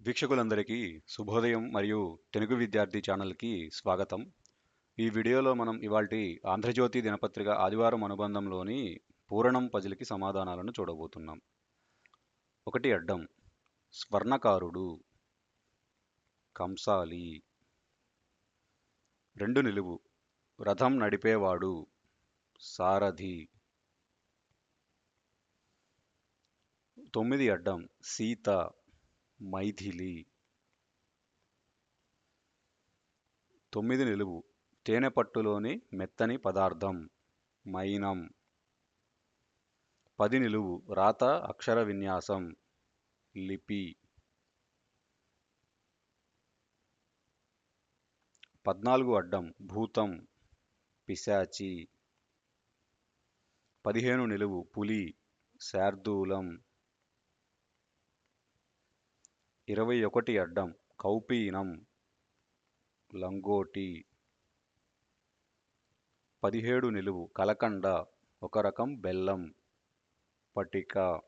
వీక్షకులందరికీ శుభోదయం మరియు తెలుగు విద్యార్థి ఛానల్కి స్వాగతం. ఈ వీడియోలో మనం ఇవాల్టి ఆంధ్రజ్యోతి దినపత్రిక ఆదివారం అనుబంధంలోని పూరణం పజిల్కి సమాధానాలను చూడబోతున్నాం. ఒకటి అడ్డం స్వర్ణకారుడు కంసాలి. రెండు నిలువు రథం నడిపేవాడు సారథి. తొమ్మిది అడ్డం సీత. మైథిలి. తొమ్మిది నిలువు. తేనెపట్టులోని మెత్తని పదార్థం. మైనం. పది నిలువు. రాత అక్షర విన్యాసం. లిపి. పద్నాలుగు అడ్డం. భూతం. పిశాచి. పదిహేను నిలువు. పులి. శార్దూలం. ఇరవై ఒకటి అడ్డం కౌపీనం లంగోటి. పదిహేడు నిలువు కలకండ ఒక రకం బెల్లం పటిక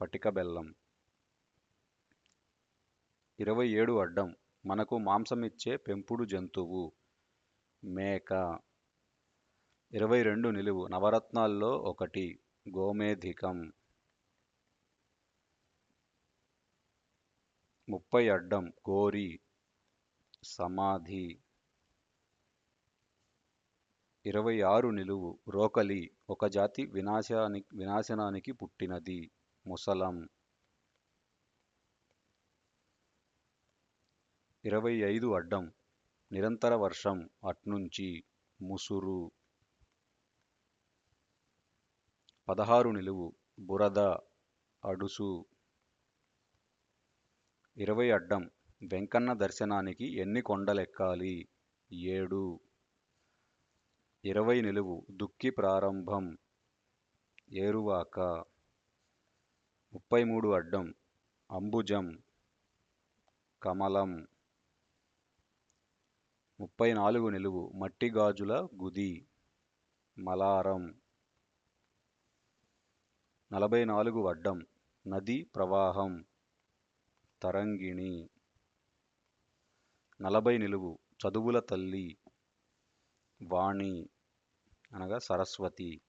పటిక బెల్లం. ఇరవై ఏడు అడ్డం మనకు మాంసమిచ్చే పెంపుడు జంతువు మేక. ఇరవై రెండు నిలువు నవరత్నాల్లో ఒకటి గోమేధికం. ముప్పై అడ్డం గోరి సమాధి. ఇరవై ఆరు నిలువు రోకలి ఒక జాతి వినాశానికి వినాశనానికి పుట్టినది ముసలం. ఇరవై ఐదు అడ్డం నిరంతర వర్షం అట్నుంచి ముసురు. పదహారు నిలువు బురద అడుసు ఇరవై అడ్డం. వెంకన్న దర్శనానికి ఎన్ని కొండలెక్కాలి? ఏడు. ఇరవై నిలువు. దుక్కి ప్రారంభం. ఏరువాక. ముప్పై మూడు అడ్డం. అంబుజం. కమలం. ముప్పై నాలుగు నిలువు. మట్టి గాజుల గుది. మలారం. నలభై నాలుగు అడ్డం. నది ప్రవాహం. తరంగిణి. నలభై నిలువు చదువుల తల్లి వాణి అనగా సరస్వతి.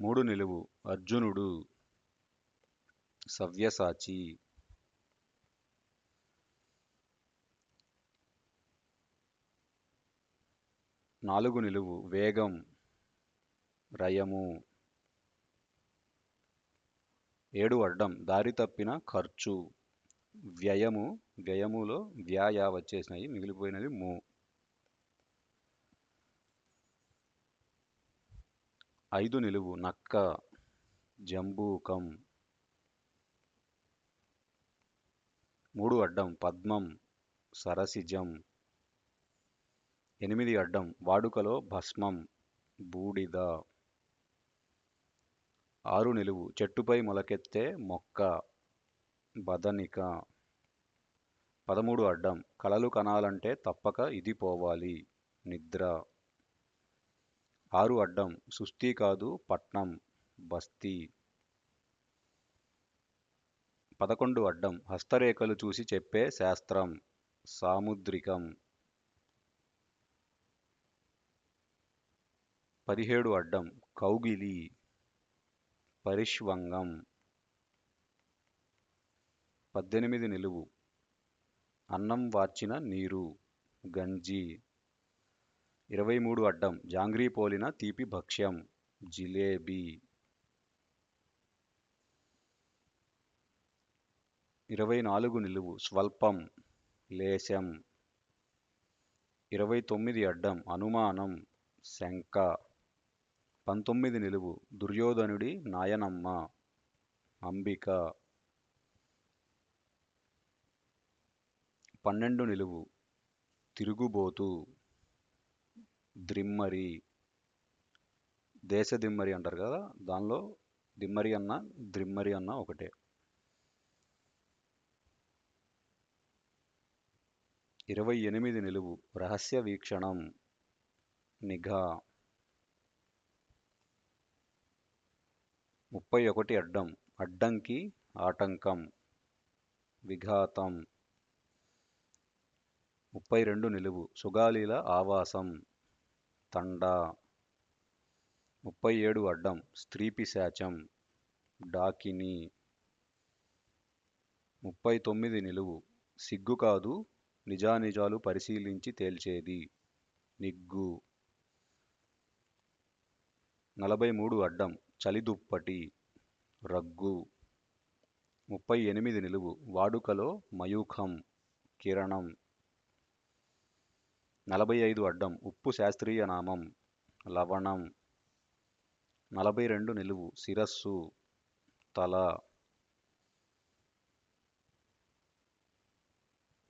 మూడు నిలువు అర్జునుడు సవ్యసాచి. నాలుగు నిలువు వేగం రయము. ఏడు అడ్డం దారి తప్పిన ఖర్చు. వ్యయము వ్యయములో వ్యాయ వచ్చేసినాయి మిగిలిపోయినది ము. ఐదు నిలువు నక్క జంబూకం. మూడు అడ్డం పద్మం సరసిజం. ఎనిమిది అడ్డం వాడుకలో భస్మం బూడిద. ఆరు నిలువు. చెట్టుపై మొలకెత్తే మొక్క బదనిక. పదమూడు అడ్డం. కలలు కనాలంటే తప్పక ఇది పోవాలి. నిద్ర. ఆరు అడ్డం. సుస్థి కాదు పట్నం బస్తీ. పదకొండు అడ్డం. హస్తరేఖలు చూసి చెప్పే శాస్త్రం సాముద్రికం. పదిహేడు అడ్డం. కౌగిలి. పరిష్వంగం. పద్దెనిమిది నిలువు. అన్నం వార్చిన నీరు. గంజి. ఇరవై మూడు అడ్డం. జాంగ్రీ పోలిన తీపి భక్ష్యం. జిలేబీ. ఇరవై నాలుగు నిలువు. స్వల్పం. లేశం. ఇరవై తొమ్మిది అడ్డం. అనుమానం. శంక పంతొమ్మిది నిలువు. దుర్యోధనుడి నాయనమ్మ. అంబిక. పన్నెండు నిలువు. తిరుగుబోతు. ద్రిమ్మరి దేశదిమ్మరి అంటారు కదా? దానిలో దిమ్మరి అన్న ద్రిమ్మరి అన్న ఒకటే. ఇరవై ఎనిమిది నిలువు. రహస్య వీక్షణం. నిఘా. ముప్పై ఒకటి అడ్డం. అడ్డంకి ఆటంకం విఘాతం. ముప్పై రెండు నిలువు. సుగాలీల ఆవాసం తండా. ముప్పై ఏడు అడ్డం. స్త్రీ పిశాచం డాకిని. ముప్పై తొమ్మిది నిలువు. సిగ్గు కాదు నిజానిజాలు పరిశీలించి తేల్చేది. నిగ్గు. నలభై మూడు అడ్డం. చలిదుప్పటి రగ్గు ముప్పై ఎనిమిది నిలువు వాడుకలో మయూఖం కిరణం నలభై ఐదు అడ్డం ఉప్పు శాస్త్రీయ నామం లవణం నలభై రెండు నిలువు శిరస్సు తల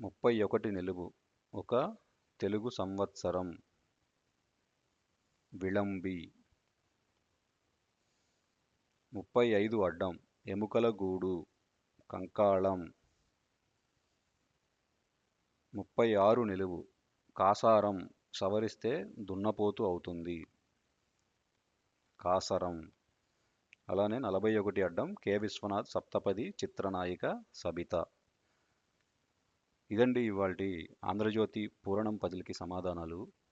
ముప్పై ఒకటి నిలువు ఒక తెలుగు సంవత్సరం విళంబి. ముప్పై ఐదు అడ్డం ఎముకల గూడు కంకాళం. ముప్పై ఆరు నిలువు కాసారం సవరిస్తే దున్నపోతు అవుతుంది. కాసరం. అలానే నలభై ఒకటి అడ్డం కె. విశ్వనాథ్ సప్తపది చిత్రనాయిక సబిత. ఇదండి ఇవాళ ఆంధ్రజ్యోతి పూరణం పజిల్కి సమాధానాలు.